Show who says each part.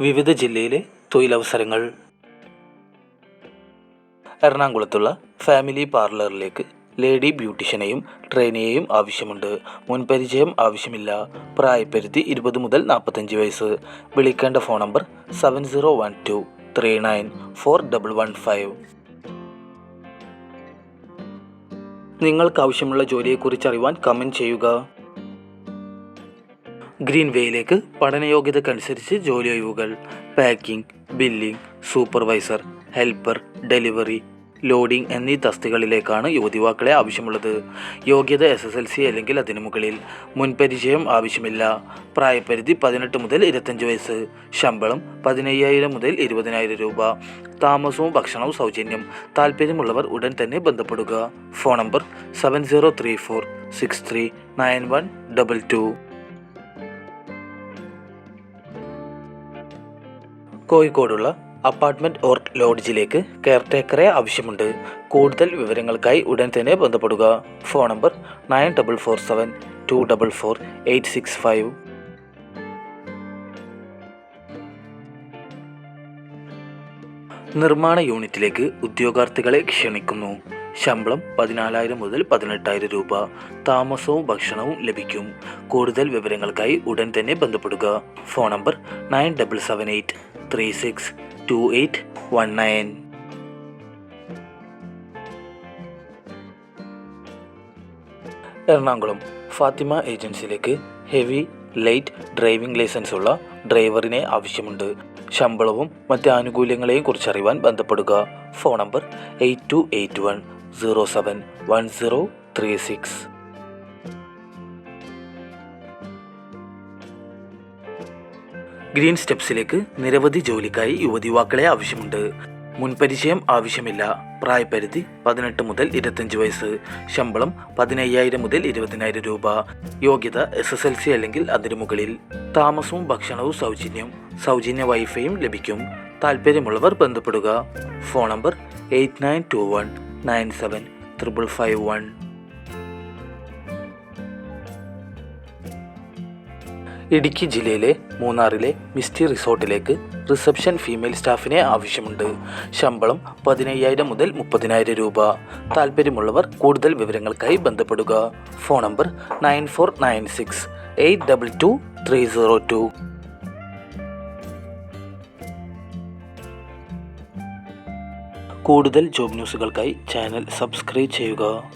Speaker 1: വിവിധ ജില്ലയിലെ തൊഴിലവസരങ്ങൾ. എറണാകുളത്തുള്ള ഫാമിലി പാർലറിലേക്ക് ലേഡി ബ്യൂട്ടീഷ്യനെയും ട്രെയിനിയെയും ആവശ്യമുണ്ട്. മുൻപരിചയം ആവശ്യമില്ല. പ്രായപരിധി ഇരുപത് മുതൽ നാൽപ്പത്തഞ്ച് വയസ്സ്. വിളിക്കേണ്ട phone number seven zero one two three nine four double one five. നിങ്ങൾക്ക് ആവശ്യമുള്ള ജോലിയെക്കുറിച്ച് അറിയുവാൻ കമന്റ് ചെയ്യുക. ഗ്രീൻവേയിലേക്ക് പഠനയോഗ്യതക്കനുസരിച്ച് ജോലി ഒഴിവുകൾ packing billing supervisor helper delivery loading എന്നീ തസ്തികളിലേക്കാണ് യുവതിവാക്കളെ ആവശ്യമുള്ളത്. യോഗ്യത എസ് എസ് എൽ സി അല്ലെങ്കിൽ അതിനു മുകളിൽ മുൻപരിചയം ആവശ്യമില്ല. പ്രായപരിധി പതിനെട്ട് മുതൽ ഇരുപത്തഞ്ച് വയസ്സ് ശമ്പളം പതിനയ്യായിരം മുതൽ ഇരുപതിനായിരം രൂപ താമസവും ഭക്ഷണവും സൗജന്യം. താല്പര്യമുള്ളവർ ഉടൻ തന്നെ ബന്ധപ്പെടുക. Phone number seven zero three four six three nine one double two കോഴിക്കോടുള്ള അപ്പാർട്ട്മെന്റ് ഓർ ലോഡ്ജിലേക്ക് കെയർടേക്കറെ ആവശ്യമുണ്ട്. കൂടുതൽ വിവരങ്ങൾക്കായി ഉടൻ തന്നെ ബന്ധപ്പെടുക. Phone number nine double four seven two double four eight six five. നിർമ്മാണ യൂണിറ്റിലേക്ക് ഉദ്യോഗാർത്ഥികളെ ക്ഷണിക്കുന്നു. ശമ്പളം പതിനാലായിരം മുതൽ പതിനെട്ടായിരം രൂപ. താമസവും ഭക്ഷണവും ലഭിക്കും. കൂടുതൽ വിവരങ്ങൾക്കായി ഉടൻ തന്നെ ബന്ധപ്പെടുക. Phone number nine double seven eight three six two eight one nine Ernakulam Fathima ഏജൻസിയിലേക്ക് heavy light driving licence ഉള്ള ഡ്രൈവറിനെ ആവശ്യമുണ്ട്. ശമ്പളവും മറ്റ് ആനുകൂല്യങ്ങളെയും കുറിച്ച് അറിയാൻ ബന്ധപ്പെടുക. Phone number eight two eight one zero seven one zero three six green സ്റ്റെപ്സിലേക്ക് നിരവധി ജോലിക്കായി യുവതിവാക്കളെ ആവശ്യമുണ്ട്. മുൻപരിചയം ആവശ്യമില്ല. പ്രായപരിധി പതിനെട്ട് മുതൽ ഇരുപത്തഞ്ച് വയസ്സ്. ശമ്പളം പതിനയ്യായിരം മുതൽ ഇരുപതിനായിരം രൂപ. യോഗ്യത എസ് എസ് എൽ സി അല്ലെങ്കിൽ അതിനു മുകളിൽ. താമസവും ഭക്ഷണവും സൗജന്യം. സൗജന്യ വൈഫൈയും ലഭിക്കും. താല്പര്യമുള്ളവർ ബന്ധപ്പെടുക. Phone number eight nine two one nine seven triple five one. Idukki ജില്ലയിലെ മൂന്നാറിലെ മിസ്റ്റി റിസോർട്ടിലേക്ക് റിസപ്ഷൻ ഫീമെയിൽ സ്റ്റാഫിനെ ആവശ്യമുണ്ട്. ശമ്പളം പതിനയ്യായിരം മുതൽ മുപ്പതിനായിരം രൂപ. താല്പര്യമുള്ളവർ കൂടുതൽ വിവരങ്ങൾക്കായി ബന്ധപ്പെടുക. Phone number nine four nine six eight double two three zero two. കൂടുതൽ ജോബ് ന്യൂസുകൾക്കായി ചാനൽ സബ്സ്ക്രൈബ് ചെയ്യുക.